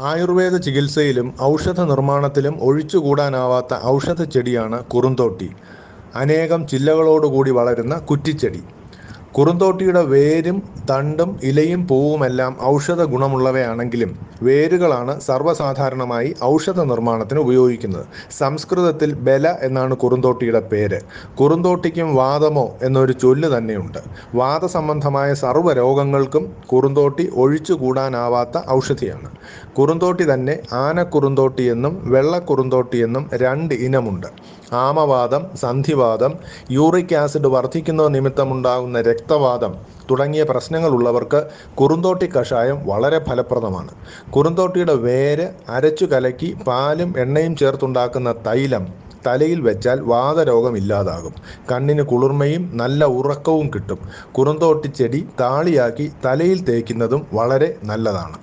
ആയുർവേദ ചികിത്സയിലും ഔഷധ നിർമ്മാണത്തിലും ഒഴിച്ചുകൂടാനാവാത്ത ഔഷധച്ചെടിയാണ് കുറുന്തോട്ടി. അനേകം ചില്ലകളോടുകൂടി വളരുന്ന കുറ്റിച്ചെടി. കുറുന്തോട്ടിയുടെ വേരും തണ്ടും ഇലയും പൂവുമെല്ലാം ഔഷധ ഗുണമുള്ളവയാണെങ്കിലും വേരുകളാണ് സർവസാധാരണമായി ഔഷധ നിർമ്മാണത്തിന് ഉപയോഗിക്കുന്നത്. സംസ്കൃതത്തിൽ ബല എന്നാണ് കുറുന്തോട്ടിയുടെ പേര്. കുറുന്തോട്ടിക്കും വാദമോ എന്നൊരു ചൊല്ല് തന്നെയുണ്ട്. വാദസംബന്ധമായ സർവ രോഗങ്ങൾക്കും കുറുന്തോട്ടി ഒഴിച്ചുകൂടാനാവാത്ത ഔഷധിയാണ്. കുറുന്തോട്ടി തന്നെ ആനക്കുറുന്തോട്ടി എന്നും വെള്ളക്കുറുന്തോട്ടി എന്നും രണ്ട് ഇനമുണ്ട്. ആമവാദം സന്ധിവാദം യൂറിക് ആസിഡ് വർദ്ധിക്കുന്ന നിമിത്തമുണ്ടാകുന്ന രക്തവാദം തുടങ്ങിയ പ്രശ്നങ്ങളുള്ളവർക്ക് കുറുന്തോട്ടി കഷായം വളരെ ഫലപ്രദമാണ്. കുറുന്തോട്ടിയുടെ വേര് അരച്ചു കലക്കി പാലും എണ്ണയും ചേർത്തുണ്ടാക്കുന്ന തൈലം തലയിൽ വെച്ചാൽ വാതരോഗം ഇല്ലാതാകും. കണ്ണിന് കുളിർമയും നല്ല ഉറക്കവും കിട്ടും. കുറുന്തോട്ടി ചെടി താളിയാക്കി തലയിൽ തേക്കുന്നതും വളരെ നല്ലതാണ്.